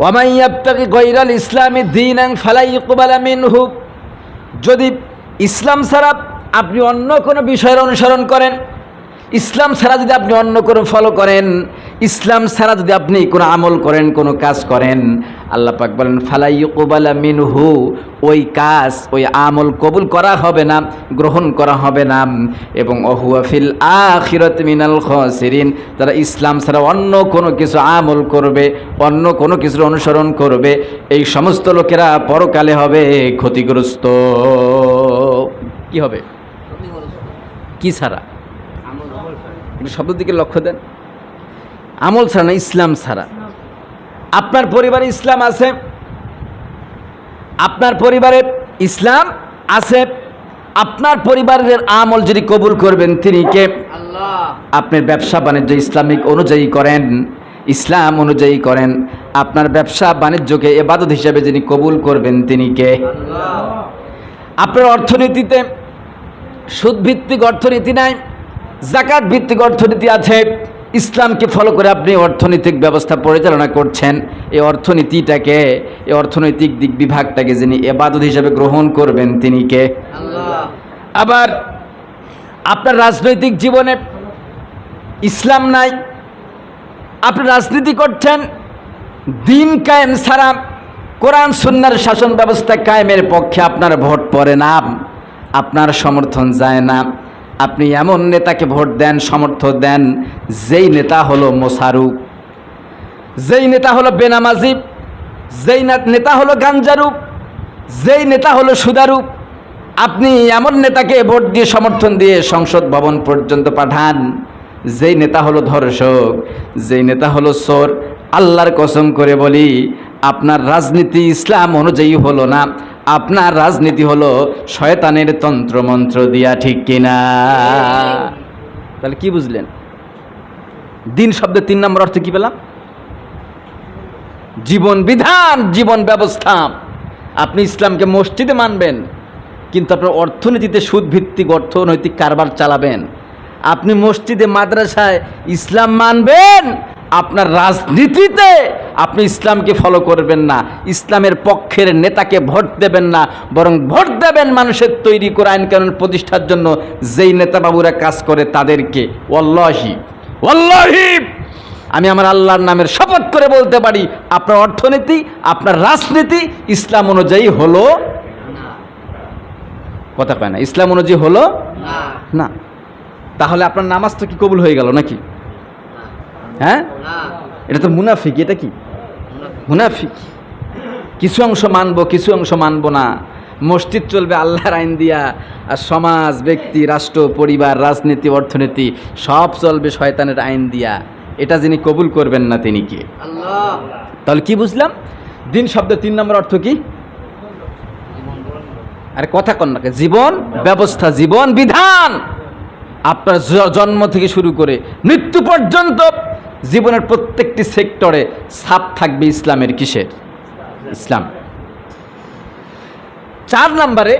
ওয়ামাইয়াবতাকি গৈরাল ইসলামী দিন ফালাই ইকবালা মিনহু। যদি ইসলাম ছাড়া আপনি অন্য কোনো বিষয়ের অনুসরণ করেন, ইসলাম ছাড়া যদি আপনি অন্য কোনো ফলো করেন ইসলাম ছাড়া যদি আপনি কোনো আমল করেন কোনো কাজ করেন আল্লাহ পাক বলেন ফালাই ইকবালা মিনহু ওই কাজ ওই আমল কবুল করা হবে না গ্রহণ করা হবে না। এবং অহুয়াফিল আখিরত মিনাল খসিরিন তারা ইসলাম ছাড়া অন্য কোনো কিছু আমল করবে অন্য কোনো কিছুর অনুসরণ করবে। এই সমস্ত লোকেরা পরকালে হবে ক্ষতিগ্রস্ত। কি হবে? কি ছাড়া? শব্দ দিকে লক্ষ্য দেন। আমল ছাড়া না ইসলাম ছাড়া। আপনার পরিবারে ইসলাম আছে? আপনার পরিবারে ইসলাম আছে? আপনার পরিবারের আমল যদি কবুল করবেন তিনি কে? আপনার ব্যবসা বাণিজ্য ইসলামিক অনুযায়ী করেন। ইসলাম অনুযায়ী করেন। আপনার ব্যবসা বাণিজ্যকে এবাদত হিসেবে যিনি কবুল করবেন তিনি কে? আপনার অর্থনীতিতে সুদভিত্তিক অর্থনীতি নাই জাকাত ভিত্তিক অর্থনীতি আছে। ইসলামকে ফলো করে আপনি অর্থনৈতিক ব্যবস্থা পরিচালনা করছেন এই অর্থনীতিটাকে এই অর্থনৈতিক দিক বিভাগটাকে যিনি এবাদত হিসেবে গ্রহণ করবেন তিনি কে? আবার আপনার রাজনৈতিক জীবনে ইসলাম নাই আপনি রাজনীতি করছেন দিন কায়েম ছাড়া কোরআন সুন্নার শাসন ব্যবস্থা কায়েমের পক্ষে আপনার ভোট পড়ে না আপনার সমর্থন যায় না। আপনি এমন নেতাকে ভোট দেন, সমর্থন দেন, যেই নেতা হলো মোসারু যেই নেতা হলো বেনামাজিব যেই নেতা হলো গাঞ্জারূপ, যেই নেতা হলো সুদারূপ, আপনি এমন নেতাকে ভোট দিয়ে, সমর্থন দিয়ে সংসদ ভবন পর্যন্ত পাঠান, যেই নেতা হলো ধর্ষক, যেই নেতা হলো চোর। আল্লাহর কসম করে বলি, আপনার রাজনীতি ইসলাম অনুযায়ী হলো না। আপনার রাজনীতি হলো শয়তানের তন্ত্রমন্ত্র দিয়া ঠিক কিনা? তাহলে কি বুঝলেন? দিন শব্দের তিন নম্বর অর্থ কি পেলাম? জীবন বিধান, জীবন ব্যবস্থা। আপনি ইসলামকে মসজিদে মানবেন, কিন্তু আপনার অর্থনীতিতে সুদভিত্তিক অর্থনৈতিক কারবার চালাবেন। আপনি মসজিদে, মাদ্রাসায় ইসলাম মানবেন আপনার রাজনীতিতে আপনি ইসলামকে ফলো করবেন না। ইসলামের পক্ষের নেতাকে ভোট দেবেন না। বরং ভোট দেবেন মানুষের তৈরি করা আইন কানুন প্রতিষ্ঠার জন্য। যেই নেতাবাবুরা কাজ করে তাদেরকে। ওয়াল্লাহি ওয়াল্লাহি! আমি আমার আল্লাহর নামের শপথ করে বলতে পারি আপনার অর্থনীতি আপনার রাজনীতি ইসলাম অনুযায়ী হলো কথা কয় না ইসলাম অনুযায়ী হলো না। তাহলে আপনার নামাজ তো কি কবুল হয়ে গেল নাকি? হ্যাঁ? এটা তো মুনাফিক, এটা কি? মুনাফিক। কিছু অংশ মানবো, কিছু অংশ মানবো না। মসজিদ চলবে আল্লাহর আইন দিয়া, আর সমাজ, ব্যক্তি, রাষ্ট্র, পরিবার, রাজনীতি, অর্থনীতি, সব চলবে শয়তানের আইন দিয়া। এটা যিনি কবুল করবেন না, তিনি কে? তাহলে কি বুঝলাম? দিন শব্দের তিন নম্বর অর্থ কি? আরে কথা কন্যাকে জীবন ব্যবস্থা, জীবন বিধান। আপনার জন্ম থেকে শুরু করে মৃত্যু পর্যন্ত জীবনের প্রত্যেকটি সেক্টরে ছাপ থাকবে ইসলামের কিসের ইসলাম। চার নম্বরে